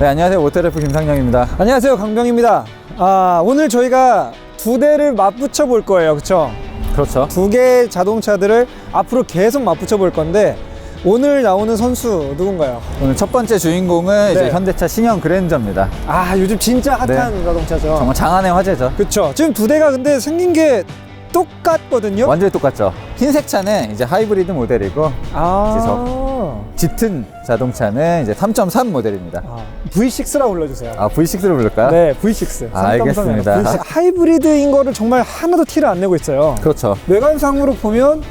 네, 안녕하세요. 모터래프 김상영입니다. 안녕하세요 강병입니다 아 오늘 저희가 두 대를 맞붙여 볼 거예요 그쵸 그렇죠. 두 개의 자동차들을 앞으로 계속 맞붙여 볼 건데 오늘 나오는 선수 누군가요 오늘 첫 번째 주인공은 이제 네. 현대차 신형 그랜저입니다. 아 요즘 진짜 핫한 자동차죠 정말 장안의 화제죠. 그쵸 지금 두 대가 근데 생긴 게 똑같거든요 완전히 똑같죠. 흰색 차는 이제 하이브리드 모델이고 아, 짙은 자동차는 이제 3.3 모델입니다. 아 V6라고 불러주세요 아, V6로 부를까요? 네 V6 아, 알겠습니다. V6. 하이브리드인 거를 정말 하나도 티를 안 내고 있어요 그렇죠. 외관상으로 보면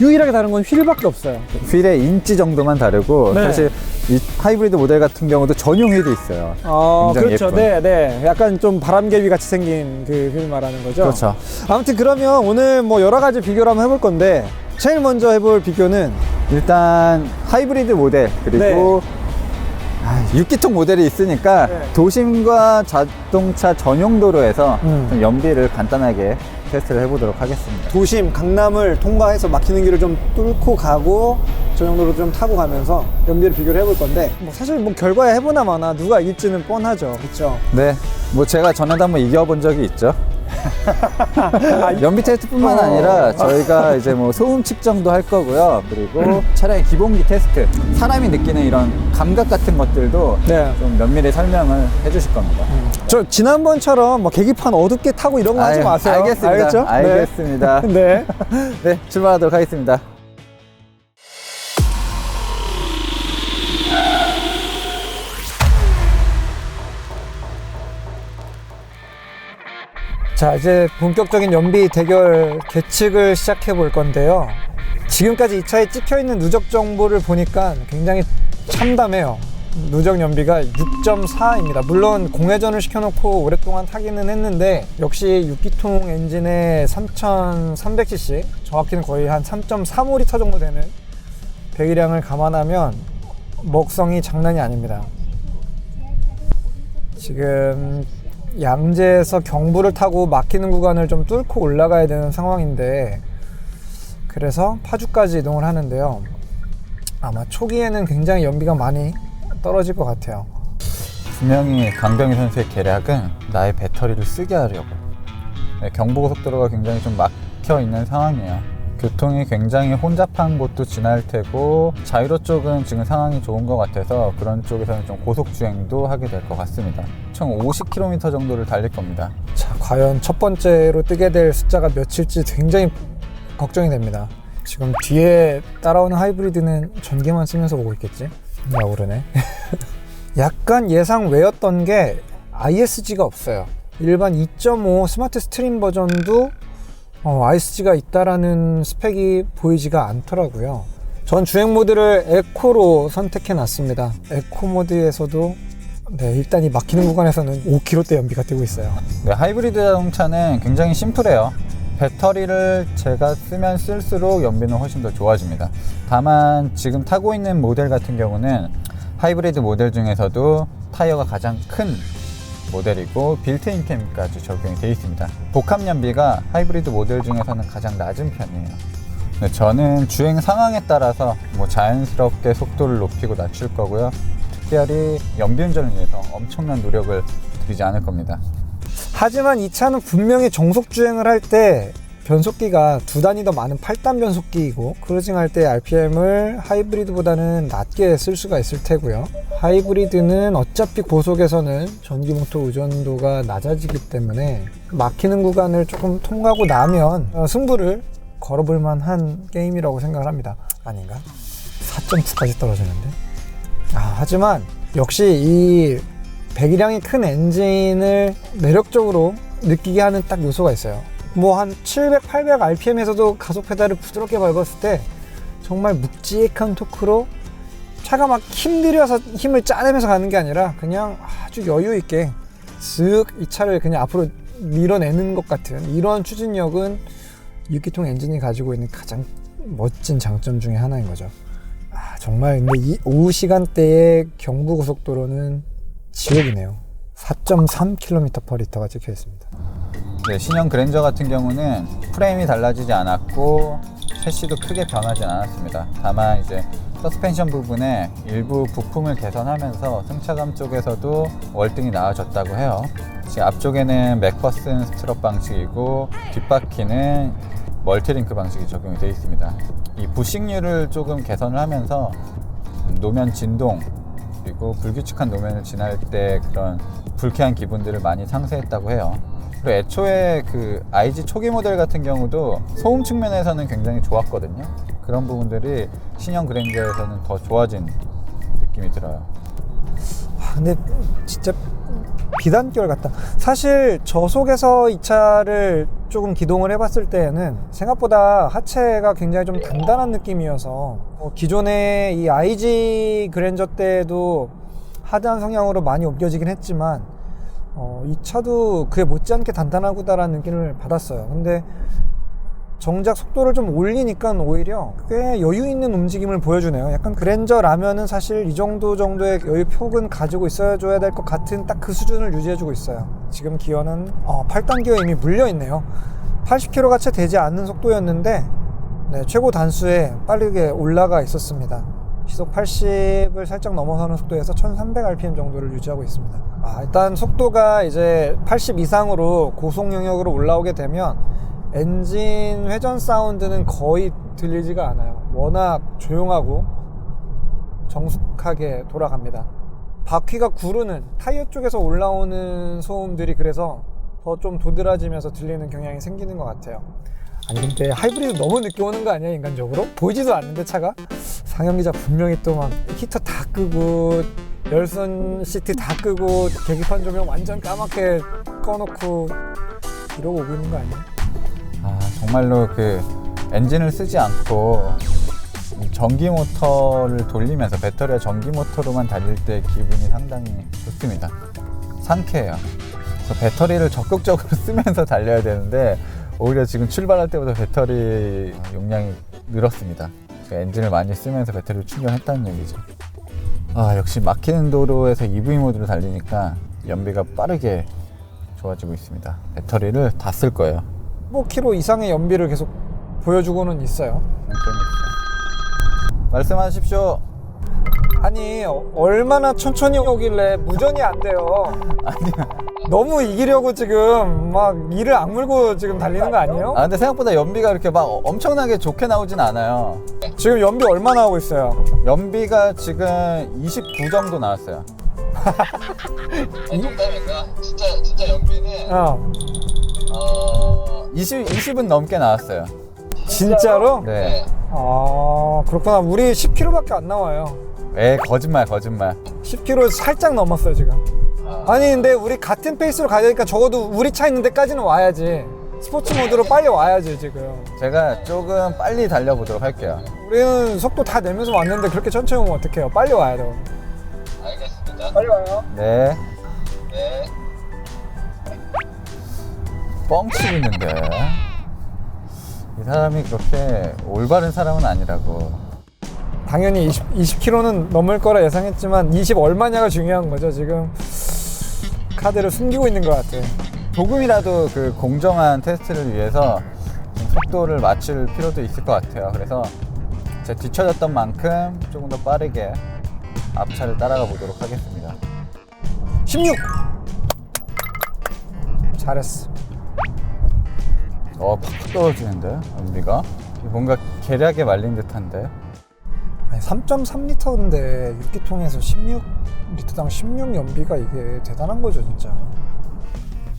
유일하게 다른 건 휠밖에 없어요. 휠의 인치 정도만 다르고 네. 사실 이 하이브리드 모델 같은 경우도 전용 휠이 있어요. 아, 굉장히 그렇죠. 예쁜. 네, 네. 약간 좀 바람개비 같이 생긴 그 휠 말하는 거죠. 그렇죠. 아무튼 그러면 오늘 뭐 여러 가지 비교를 한번 해볼 건데 제일 먼저 해볼 비교는 일단 하이브리드 모델 그리고 아, 6기통 모델이 있으니까 네. 도심과 자동차 전용 도로에서 음. 좀 연비를 간단하게 테스트를 해보도록 하겠습니다. 도심 강남을 통과해서 막히는 길을 좀 뚫고 가고 저 정도로 좀 타고 가면서 연비를 비교를 해볼 건데 뭐 사실 뭐 결과에 해보나 마나 누가 이길지는 뻔하죠. 그렇죠. 네, 뭐 제가 전에도 한번 이겨본 적이 있죠. 연비 테스트뿐만 어. 아니라 저희가 이제 뭐 소음 측정도 할 거고요. 그리고 차량의 기본기 테스트, 사람이 느끼는 이런 감각 같은 것들도 네. 좀 면밀히 설명을 해주실 겁니다. 저 지난번처럼 뭐 계기판 어둡게 타고 이런 거 하지 아유, 마세요. 알겠습니다. 알겠죠? 네. 알겠습니다. 네. 네, 출발하도록 하겠습니다. 자, 이제 본격적인 연비 대결 계측을 시작해 볼 건데요. 지금까지 이 차에 찍혀 있는 누적 정보를 보니까 굉장히 참담해요. 누적 연비가 6.4입니다. 물론 공회전을 시켜놓고 오랫동안 타기는 했는데 역시 6기통 엔진의 3,300cc 정확히는 거의 한 3.35L 정도 되는 배기량을 감안하면 먹성이 장난이 아닙니다. 지금 양재에서 경부를 타고 막히는 구간을 좀 뚫고 올라가야 되는 상황인데 그래서 파주까지 이동을 하는데요. 아마 초기에는 굉장히 연비가 많이 떨어질 것 같아요. 분명히 강병희 선수의 계략은 나의 배터리를 쓰게 하려고. 네, 경부고속도로가 굉장히 좀 막혀 있는 상황이에요. 교통이 굉장히 혼잡한 곳도 지날 테고 자유로 쪽은 지금 상황이 좋은 것 같아서 그런 쪽에서는 좀 고속 주행도 하게 될 것 같습니다. 총 50km 정도를 달릴 겁니다. 자, 과연 첫 번째로 뜨게 될 숫자가 몇일지 굉장히 걱정이 됩니다. 지금 뒤에 따라오는 하이브리드는 전기만 쓰면서 오고 있겠지? 야, 오르네. 약간 예상 외였던 게 ISG가 없어요. 일반 2.5 스마트 스트림 버전도 어, ISG가 있다라는 스펙이 보이지가 않더라고요. 전 주행 모드를 에코로 선택해 놨습니다. 에코 모드에서도 네, 일단 이 막히는 구간에서는 5km대 연비가 뜨고 있어요. 네, 하이브리드 자동차는 굉장히 심플해요. 배터리를 제가 쓰면 쓸수록 연비는 훨씬 더 좋아집니다. 다만 지금 타고 있는 모델 같은 경우는 하이브리드 모델 중에서도 타이어가 가장 큰 모델이고 빌트인 캠까지 적용이 되어 있습니다. 복합 연비가 하이브리드 모델 중에서는 가장 낮은 편이에요. 네, 저는 주행 상황에 따라서 뭐 자연스럽게 속도를 높이고 낮출 거고요. 특별히 연비 운전을 위해서 엄청난 노력을 들이지 않을 겁니다. 하지만 이 차는 분명히 정속 주행을 할 때 변속기가 두 단위 더 많은 8단 변속기이고 크루징 할 때 RPM을 하이브리드보다는 낮게 쓸 수가 있을 테고요. 하이브리드는 어차피 고속에서는 전기 모터 의존도가 낮아지기 때문에 막히는 구간을 조금 통과하고 나면 어, 승부를 걸어볼 만한 게임이라고 생각을 합니다. 아닌가? 4.9까지 떨어지는데? 아, 하지만 역시 이 배기량이 큰 엔진을 매력적으로 느끼게 하는 딱 요소가 있어요. 뭐 한 700, 800 RPM에서도 가속 페달을 부드럽게 밟았을 때 정말 묵직한 토크로 차가 막 힘들여서 힘을 짜내면서 가는 게 아니라 그냥 아주 여유 있게 쓱 이 차를 그냥 앞으로 밀어내는 것 같은 이런 추진력은 6기통 엔진이 가지고 있는 가장 멋진 장점 중에 하나인 거죠. 아, 정말 근데 이 오후 시간대의 경부 고속도로는 지옥이네요. 4.3km/L가 찍혀 있습니다. 네, 신형 그랜저 같은 경우는 프레임이 달라지지 않았고 셰시도 크게 변하지 않았습니다. 다만 이제 서스펜션 부분에 일부 부품을 개선하면서 승차감 쪽에서도 월등히 나아졌다고 해요. 지금 앞쪽에는 맥퍼슨 스트럽 방식이고 뒷바퀴는 멀티링크 방식이 적용이 되어 있습니다. 이 부식률을 조금 개선을 하면서 노면 진동 그리고 불규칙한 노면을 지날 때 그런 불쾌한 기분들을 많이 상쇄했다고 해요. 그리고 애초에 그 IG 초기 모델 같은 경우도 소음 측면에서는 굉장히 좋았거든요. 그런 부분들이 신형 그랜저에서는 더 좋아진 느낌이 들어요. 아, 근데 진짜 비단결 같다. 사실 저속에서 이 차를 조금 기동을 해봤을 때에는 생각보다 하체가 굉장히 좀 단단한 느낌이어서 어, 기존의 이 IG 그랜저 때도 하드한 성향으로 많이 옮겨지긴 했지만 어, 이 차도 그에 못지않게 단단하구다라는 느낌을 받았어요. 근데 정작 속도를 좀 올리니까 오히려 꽤 여유 있는 움직임을 보여주네요. 약간 그랜저라면은 사실 이 정도 정도의 여유 폭은 가지고 있어야 줘야 될 것 같은 딱 그 수준을 유지해주고 있어요. 지금 기어는 어, 8단 기어 이미 물려 있네요. 80km가 채 되지 않는 속도였는데 네, 최고 단수에 빠르게 올라가 있었습니다. 시속 80을 살짝 넘어서는 속도에서 1300rpm 정도를 유지하고 있습니다. 아, 일단 속도가 이제 80 이상으로 고속 영역으로 올라오게 되면 엔진 회전 사운드는 거의 들리지가 않아요. 워낙 조용하고 정숙하게 돌아갑니다. 바퀴가 구르는 타이어 쪽에서 올라오는 소음들이 그래서 더 좀 도드라지면서 들리는 경향이 생기는 것 같아요. 아니 근데 하이브리드 너무 늦게 오는 거 아니야 인간적으로? 보이지도 않는데 차가? 상영 기자 분명히 또 막 히터 다 끄고 열선 시트 다 끄고 계기판 조명 완전 까맣게 꺼놓고 이러고 오고 있는 거 아니야? 아, 정말로 그 엔진을 쓰지 않고 이 전기 모터를 돌리면서 배터리와 전기 모터로만 달릴 때 기분이 상당히 좋습니다. 상쾌해요. 그래서 배터리를 적극적으로 쓰면서 달려야 되는데 오히려 지금 출발할 때보다 배터리 용량이 늘었습니다. 그 엔진을 많이 쓰면서 배터리를 충전했다는 얘기죠. 아 역시 막히는 도로에서 EV 모드로 달리니까 연비가 빠르게 좋아지고 있습니다. 배터리를 다 쓸 거예요. 15km 이상의 연비를 계속 보여주고는 있어요. 말씀하십시오. 아니 어, 얼마나 천천히 오길래 무전이 안 돼요. 아니야. 너무 이기려고 지금 막 이를 악물고 지금 달리는 거 아니에요? 아 근데 생각보다 연비가 그렇게 막 엄청나게 좋게 나오진 않아요. 지금 연비 얼마나 하고 있어요? 연비가 지금 29 정도 나왔어요. 농담인가? 진짜 진짜 연비는 어 20 20은 넘게 나왔어요. 진짜로? 네. 아 그렇구나. 우리 10km밖에 안 나와요. 에 거짓말 거짓말. 10km 살짝 넘었어요 지금. 아니 근데 우리 같은 페이스로 가야 되니까 적어도 우리 차 있는 데까지는 와야지. 스포츠 모드로 빨리 와야지 지금. 제가 조금 빨리 달려보도록 할게요. 우리는 속도 다 내면서 왔는데 그렇게 천천히 오면 어떡해요? 빨리 와야 돼. 알겠습니다. 빨리 와요. 네. 네. 뻥치고 있는데 이 사람이 그렇게 올바른 사람은 아니라고. 당연히 20, 20km는 넘을 거라 예상했지만 20 얼마냐가 중요한 거죠. 지금 카드를 숨기고 있는 것 같아요. 조금이라도 그 공정한 테스트를 위해서 좀 속도를 맞출 필요도 있을 것 같아요. 그래서 제 뒤쳐졌던 만큼 조금 더 빠르게 앞차를 따라가 보도록 하겠습니다. 16. 잘했어. 어, 팍 떨어지는데, 연비가? 뭔가 계략에 말린 듯한데. 아니 3.3리터인데 6기통에서 16리터당 16 연비가 이게 대단한 거죠 진짜.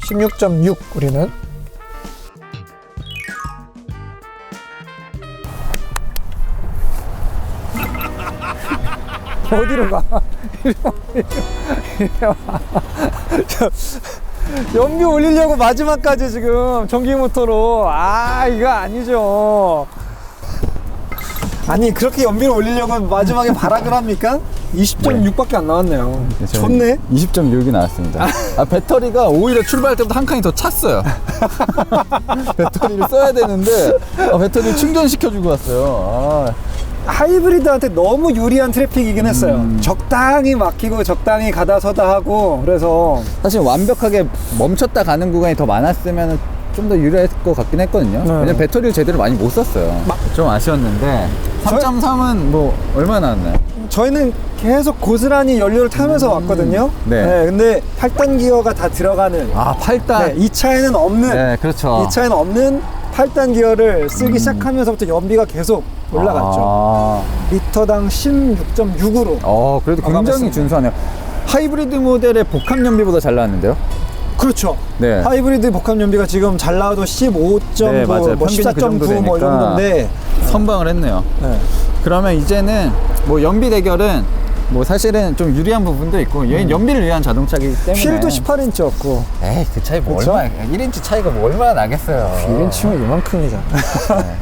16.6 우리는 어디로 가? 이리 와, 이리 와, 연비 올리려고 마지막까지 지금 전기 모터로 아 이거 아니죠. 아니 그렇게 연비를 올리려고 마지막에 발악을 합니까? 20.6밖에 안 나왔네요. 좋네. 20.6이 나왔습니다. 아, 배터리가 오히려 출발할 때보다 한 칸이 더 찼어요. 배터리를 써야 되는데, 아, 배터리를 충전시켜주고 왔어요. 아, 하이브리드한테 너무 유리한 트래픽이긴 했어요. 음. 적당히 막히고 적당히 가다 서다 하고 그래서 사실 완벽하게 멈췄다 가는 구간이 더 많았으면 좀 더 유리할 것 같긴 했거든요. 네. 왜냐면 배터리를 제대로 많이 못 썼어요. 좀 아쉬웠는데 3.3은 뭐 얼마 나왔나요? 저희는 계속 고스란히 연료를 타면서 왔거든요. 네. 근데 8단 기어가 다 들어가는 아 8단. 네, 이 차에는 없는 네, 그렇죠. 이 차에는 없는 8단 기어를 쓰기 시작하면서부터 연비가 계속 올라갔죠. 아, 리터당 16.6으로. 어, 그래도 굉장히. 준수하네요. 하이브리드 모델의 복합 연비보다 잘 나왔는데요? 그렇죠. 네. 하이브리드 복합 연비가 지금 잘 나와도 15. 네, 맞아요. 뭐 평균이 그 정도 14.9뭐이 되니까. 정도인데 선방을 했네요. 네. 그러면 이제는 뭐 연비 대결은 뭐 사실은 좀 유리한 부분도 있고 얘는 연비를 위한 자동차이기 때문에 휠도 18인치였고 에이 그 차이 뭐 그쵸? 얼마 1인치 차이가 뭐 얼마나 나겠어요 1인치면 이만큼이잖아.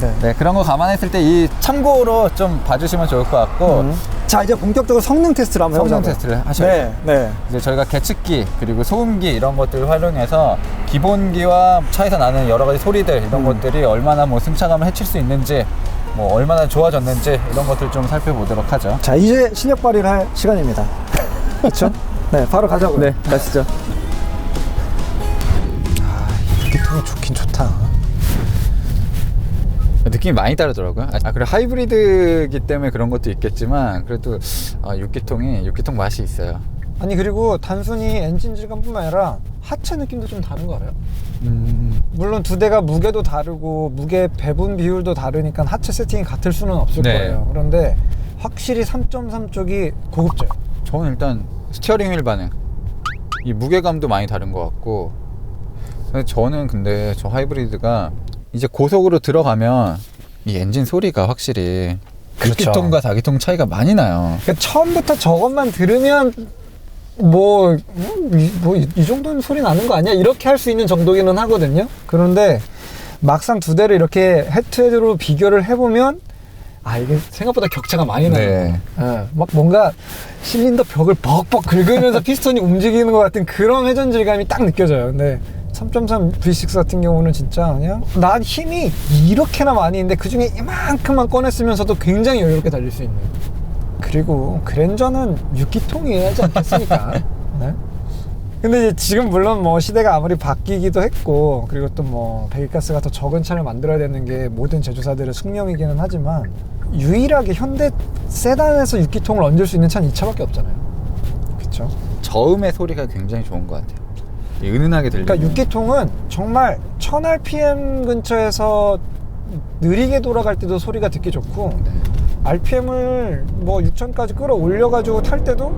네. 네 그런 거 감안했을 때 이 참고로 좀 봐주시면 좋을 것 같고 음. 자 이제 본격적으로 성능 테스트를 한번 성능 해보자고요. 테스트를 하셔야죠 네, 네. 이제 저희가 계측기 그리고 소음기 이런 것들을 활용해서 기본기와 차에서 나는 여러 가지 소리들 이런 것들이 얼마나 뭐 승차감을 해칠 수 있는지 뭐 얼마나 좋아졌는지 이런 것들 좀 살펴보도록 하죠 자 이제 실력 발휘를 할 시간입니다. 그렇죠? 네, 바로 가자고요. 가시죠 유기통이 좋긴 좋다. 느낌이 많이 다르더라고요. 아, 그래 하이브리드이기 때문에 그런 것도 있겠지만 그래도 아, 6기통이 6기통 맛이 있어요. 아니 그리고 단순히 엔진 질감뿐만 아니라 하체 느낌도 좀 다른 거 알아요? 음, 물론 두 대가 무게도 다르고 무게 배분 비율도 다르니까 하체 세팅이 같을 수는 없을 네. 거예요. 그런데 확실히 3.3 쪽이 고급져요. 저는 일단 스티어링 휠 반응, 이 무게감도 많이 다른 것 같고. 저는 근데 저 하이브리드가 이제 고속으로 들어가면 이 엔진 소리가 확실히 그렇죠. 6기통과 4기통 차이가 많이 나요. 그러니까 처음부터 저것만 들으면 뭐, 음, 이, 뭐, 이, 이 정도는 소리 나는 거 아니야? 이렇게 할 수 있는 정도기는 하거든요. 그런데 막상 두 대를 이렇게 헤드헤드로 비교를 해보면 아, 이게 생각보다 격차가 많이 나요. 네. 예, 막 뭔가 실린더 벽을 벅벅 긁으면서 피스톤이 움직이는 것 같은 그런 회전 질감이 딱 느껴져요. 근데 3.3 V6 같은 경우는 진짜 그냥 난 힘이 이렇게나 많이 있는데 그 중에 이만큼만 꺼냈으면서도 굉장히 여유롭게 달릴 수 있는. 그리고 그랜저는 6기통이어야지 않겠습니까? 네? 근데 지금 물론 뭐 시대가 아무리 바뀌기도 했고 그리고 또 뭐 배기가스가 더 적은 차를 만들어야 되는 게 모든 제조사들의 숙명이기는 하지만 유일하게 현대 세단에서 6기통을 얹을 수 있는 차는 이 차밖에 없잖아요. 그렇죠? 저음의 소리가 굉장히 좋은 것 같아요. 이 은은하게 들리는. 그러니까 6기통은 정말 1000rpm 근처에서 느리게 돌아갈 때도 소리가 듣기 좋고 네. RPM을 뭐 6000까지 끌어올려 가지고 탈 때도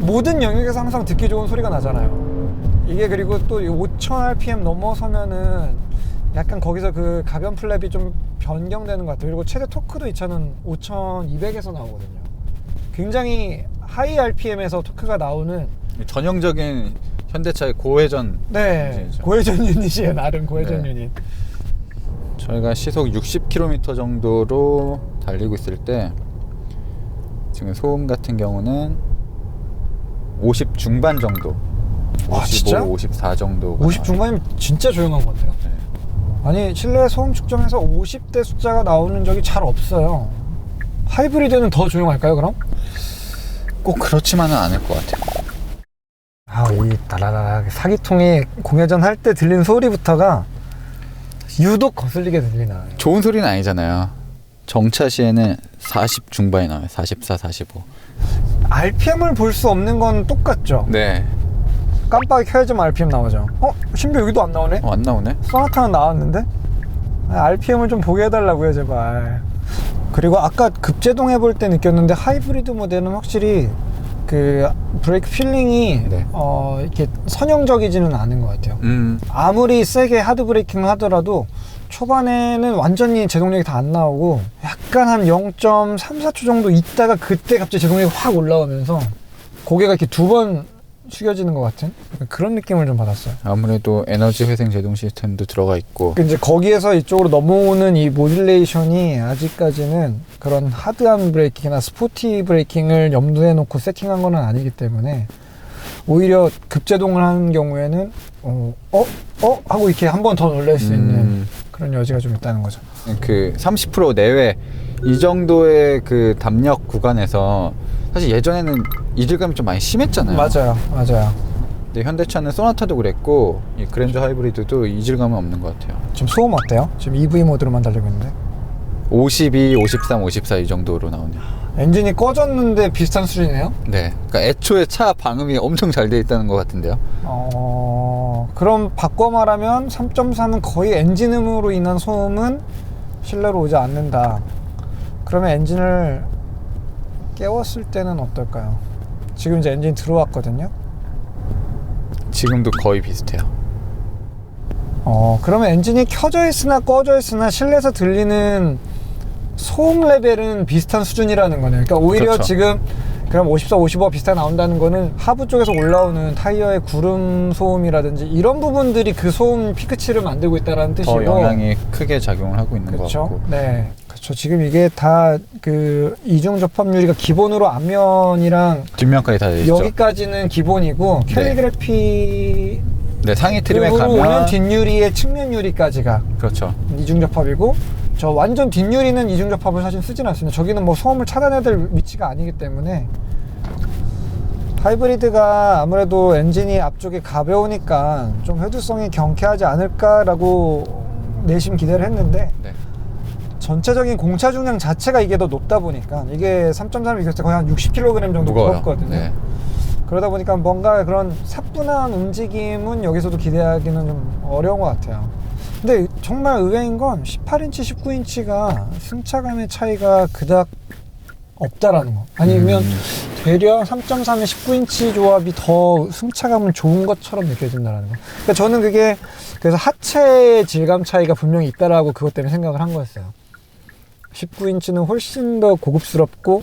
모든 영역에서 항상 듣기 좋은 소리가 나잖아요. 이게 그리고 또 5000rpm 넘어서면은 약간 거기서 그 가변 플랩이 좀 변경되는 것 같아요. 그리고 최대 토크도 이 차는 5200에서 나오거든요. 굉장히 하이 RPM에서 토크가 나오는 전형적인 현대차의 고회전 네 엔진이죠. 고회전 유닛이에요. 나름 고회전 네. 유닛. 저희가 시속 60km 정도로 달리고 있을 때 지금 소음 같은 경우는 50 중반 정도 아, 55, 진짜? 54 정도 50 중반이면 진짜 조용한 건데요. 네. 아니 실내 소음 측정에서 50대 숫자가 나오는 적이 잘 없어요. 하이브리드는 더 조용할까요 그럼? 꼭 그렇지만은 않을 것 같아요 아이 따라라라 사기통이 공회전 할 때 들리는 소리부터가 유독 거슬리게 들리나. 좋은 소리는 아니잖아요 정차 시에는 40 중반이 나와요 44, 45 RPM을 볼 수 없는 건 똑같죠. 네. 깜빡이 켜야지만 RPM 나오죠. 어? 심지어 여기도 안 나오네? 어, 안 나오네? 소나타는 나왔는데? RPM을 좀 보게 해달라고요, 제발. 그리고 아까 급제동 해볼 때 느꼈는데 하이브리드 모델은 확실히 그 브레이크 필링이 네. 어, 이렇게 선형적이지는 않은 것 같아요. 음 아무리 세게 하드 브레이킹을 하더라도 초반에는 완전히 제동력이 다 안 나오고 약간 한 0.34초 정도 있다가 그때 갑자기 제동력이 확 올라오면서 고개가 이렇게 두 번 숙여지는 것 같은 그런 느낌을 좀 받았어요. 아무래도 에너지 회생 제동 시스템도 들어가 있고 그 이제 거기에서 이쪽으로 넘어오는 이 모듈레이션이 아직까지는 그런 하드한 브레이킹이나 스포티 브레이킹을 염두에 놓고 세팅한 건 아니기 때문에 오히려 급제동을 하는 경우에는 어, 어? 어? 하고 이렇게 한 번 더 놀랄 수 있는 음, 그런 여지가 좀 있다는 거죠. 그 30% 내외 이 정도의 그 담력 구간에서 사실 예전에는 이질감이 좀 많이 심했잖아요. 맞아요, 맞아요. 근데 현대차는 소나타도 그랬고 이 그랜저 하이브리드도 이질감은 없는 것 같아요. 지금 소음 어때요? 지금 EV 모드로만 달리고 있는데 52, 53, 54 이 정도로 나오네요. 엔진이 꺼졌는데 비슷한 수준이네요. 네, 그러니까 애초에 차 방음이 엄청 잘 돼 있다는 것 같은데요. 어 그럼 바꿔 말하면 3.3은 거의 엔진음으로 인한 소음은 실내로 오지 않는다. 그러면 엔진을 깨웠을 때는 어떨까요? 지금 이제 엔진 들어왔거든요. 지금도 거의 비슷해요. 어 그러면 엔진이 켜져 있으나 꺼져 있으나 실내에서 들리는 소음 레벨은 비슷한 수준이라는 거네요. 그러니까 오히려 그렇죠. 지금 그럼 54, 55 비슷하게 나온다는 거는 하부 쪽에서 올라오는 타이어의 구름 소음이라든지 이런 부분들이 그 소음 피크치를 만들고 있다는 뜻이고 더 영향이 크게 작용을 하고 있는 것 그렇죠. 같고. 네. 그렇죠. 지금 이게 다 그 이중 접합 유리가 기본으로 앞면이랑 뒷면까지 다돼 있죠. 여기까지는 기본이고 네. 캘리그래피 네, 상위 트림에 으로 오면 가면 뒷유리의 측면 유리까지가 그렇죠. 이중 접합이고 저 완전 뒷유리는 이중 접합을 사실 쓰진 않습니다. 저기는 뭐 소음을 차단해야 될 위치가 아니기 때문에 하이브리드가 아무래도 엔진이 앞쪽이 가벼우니까 좀 회두성이 경쾌하지 않을까라고 내심 기대를 했는데 네. 전체적인 공차 중량 자체가 이게 더 높다 보니까 이게 3.3을 비교했을 때 거의 한 60kg 정도 무거워요. 무겁거든요. 네. 그러다 보니까 뭔가 그런 사뿐한 움직임은 여기서도 기대하기는 좀 어려운 것 같아요. 근데 정말 의외인 건 18인치, 19인치가 승차감의 차이가 그닥 없다라는 거. 아니면 음. 되려 3.3의 19인치 조합이 더 승차감은 좋은 것처럼 느껴진다는 거. 그러니까 저는 그게 그래서 하체의 질감 차이가 분명히 있다라고 그것 때문에 생각을 한 거였어요. 19인치는 훨씬 더 고급스럽고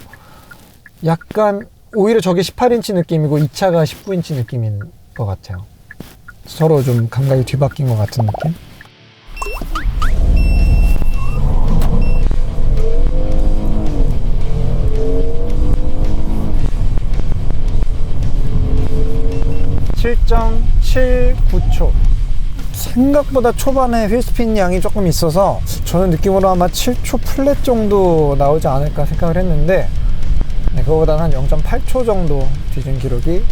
약간 오히려 저게 18인치 느낌이고 이 차가 19인치 느낌인 것 같아요. 서로 좀 감각이 뒤바뀐 것 같은 느낌? (7.79초) 생각보다 초반에 휠스핀 양이 조금 있어서 저는 느낌으로 아마 7초 플랫 정도 나오지 않을까 생각을 했는데 네, 그거보다는 한 0.8초 정도 뒤진 기록이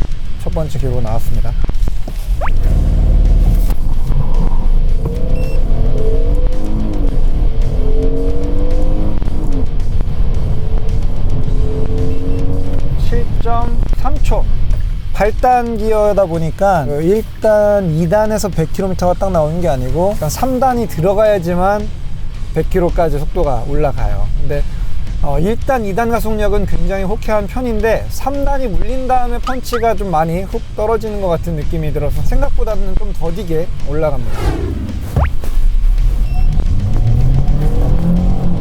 첫 번째 기록으로 나왔습니다. 8단 기어다 보니까 1단, 2단에서 100km가 딱 나오는 게 아니고 3단이 들어가야지만 100km까지 속도가 올라가요. 근데 어, 1단, 2단 가속력은 굉장히 호쾌한 편인데 3단이 물린 다음에 펀치가 좀 많이 훅 떨어지는 것 같은 느낌이 들어서 생각보다는 좀 더디게 올라갑니다.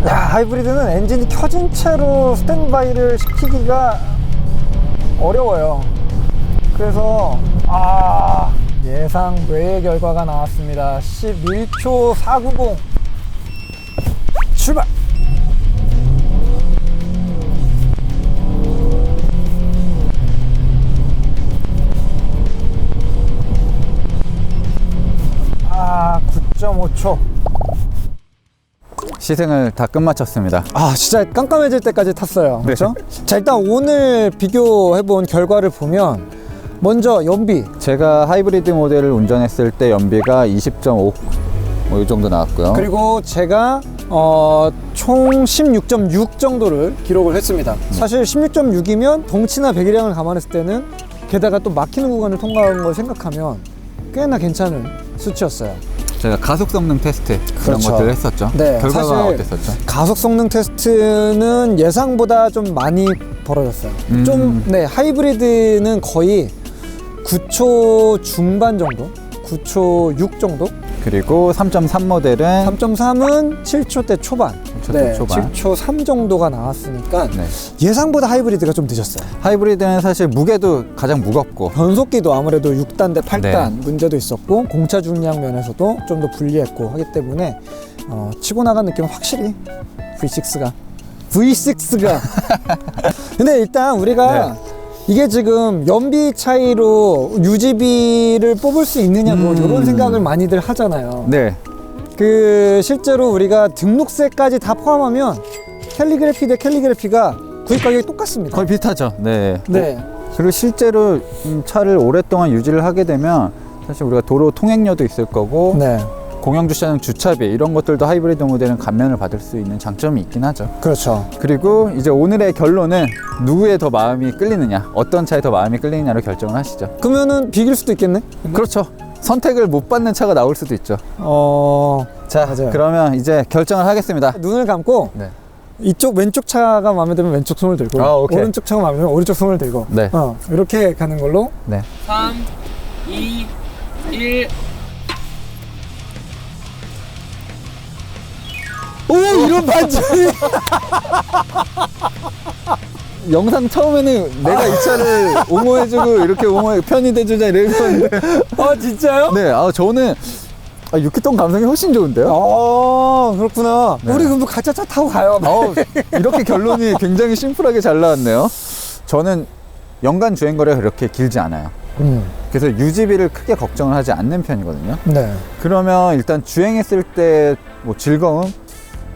야, 하이브리드는 엔진이 켜진 채로 스탠바이를 시키기가 어려워요. 그래서 아 예상 외의 결과가 나왔습니다. 11초 490 출발. 아 9.5초. 시승을 다 끝마쳤습니다. 아 진짜 깜깜해질 때까지 탔어요. 네. 그렇죠? 자 일단 오늘 비교해본 결과를 보면 먼저 연비 제가 하이브리드 모델을 운전했을 때 연비가 20.5 뭐 이 정도 나왔고요. 그리고 제가 어, 총 16.6 정도를 기록을 했습니다. 사실 16.6이면 덩치나 배기량을 감안했을 때는 게다가 또 막히는 구간을 통과한 걸 생각하면 꽤나 괜찮은 수치였어요. 제가 가속 성능 테스트 그런 그렇죠. 것들을 했었죠. 네, 결과가 사실 어땠었죠? 가속 성능 테스트는 예상보다 좀 많이 벌어졌어요. 음. 좀, 네, 하이브리드는 거의 9초 중반 정도? 9초 6 정도? 그리고 3.3 모델은 3.3은 7초대 초반. 7초 초반. 7초 3 정도가 나왔으니까 네. 예상보다 하이브리드가 좀 늦었어요. 하이브리드는 사실 무게도 가장 무겁고 변속기도 아무래도 6단 대 8단 네. 문제도 있었고 공차 중량 면에서도 좀 더 불리했고 하기 때문에 어, 치고 나간 느낌은 확실히 V6가 V6가 근데 일단 우리가 네. 이게 지금 연비 차이로 유지비를 뽑을 수 있느냐 뭐 음. 이런 생각을 많이들 하잖아요. 네. 그 실제로 우리가 등록세까지 다 포함하면 캘리그래피 대 캘리그래피가 구입 가격이 똑같습니다. 거의 비슷하죠. 네. 네. 그리고 실제로 이 차를 오랫동안 유지를 하게 되면 사실 우리가 도로 통행료도 있을 거고 네, 공영 주차장 주차비 이런 것들도 하이브리드 모델은 감면을 받을 수 있는 장점이 있긴 하죠. 그렇죠. 그리고 이제 오늘의 결론은 누구에 더 마음이 끌리느냐, 어떤 차에 더 마음이 끌리느냐로 결정을 하시죠. 그러면은 비길 수도 있겠네. 그렇죠. 선택을 못 받는 차가 나올 수도 있죠. 어, 자, 맞아요. 그러면 이제 결정을 하겠습니다. 눈을 감고 네. 이쪽 왼쪽 차가 마음에 들면 왼쪽 손을 들고 아, 오케이. 오른쪽 차가 마음에 들면 오른쪽 손을 들고 네. 어, 이렇게 가는 걸로 네. 3, 2, 1. 오 이런 반전이 영상 처음에는 내가 이 차를 옹호해주고 이렇게 옹호해 편히 대주자 이랬었는데 아 진짜요? 네, 아 저는 아, 6기통 감성이 훨씬 좋은데요? 아 그렇구나 네. 우리 그럼 가짜 차 타고 가요 어, 이렇게 결론이 굉장히 심플하게 잘 나왔네요. 저는 연간 주행 거리가 그렇게 길지 않아요. 음, 그래서 유지비를 크게 걱정을 하지 않는 편이거든요. 네 그러면 일단 주행했을 때 뭐 즐거움,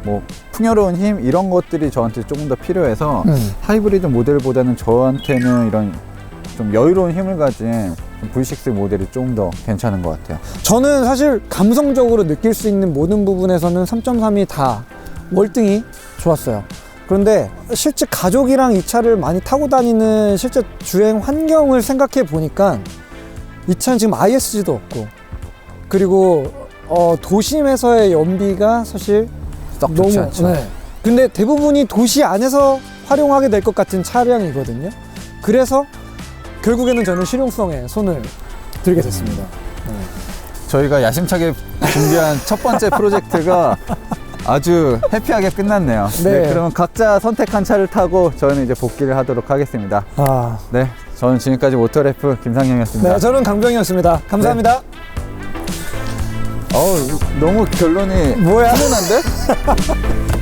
뭐 풍요로운 힘 이런 것들이 저한테 조금 더 필요해서 음. 하이브리드 모델보다는 저한테는 이런 좀 여유로운 힘을 가진 V6 모델이 조금 더 괜찮은 것 같아요. 저는 사실 감성적으로 느낄 수 있는 모든 부분에서는 3.3이 다 월등히 좋았어요. 그런데 실제 가족이랑 이 차를 많이 타고 다니는 실제 주행 환경을 생각해 보니까 이 차는 지금 ISG도 없고 그리고 어, 도심에서의 연비가 사실 썩 좋지 않죠. 네. 근데 대부분이 도시 안에서 활용하게 될 것 같은 차량이거든요. 그래서 결국에는 저는 실용성에 손을 들게 됐습니다. 저희가 야심차게 준비한 첫 번째 프로젝트가 아주 해피하게 끝났네요. 네. 네. 그러면 각자 선택한 차를 타고 저는 이제 복귀를 하도록 하겠습니다. 아, 네, 저는 지금까지 모터래프 김상영이었습니다. 네, 저는 강병이었습니다. 감사합니다. 어우, 너무 결론이 뭐야? 훈훈한데?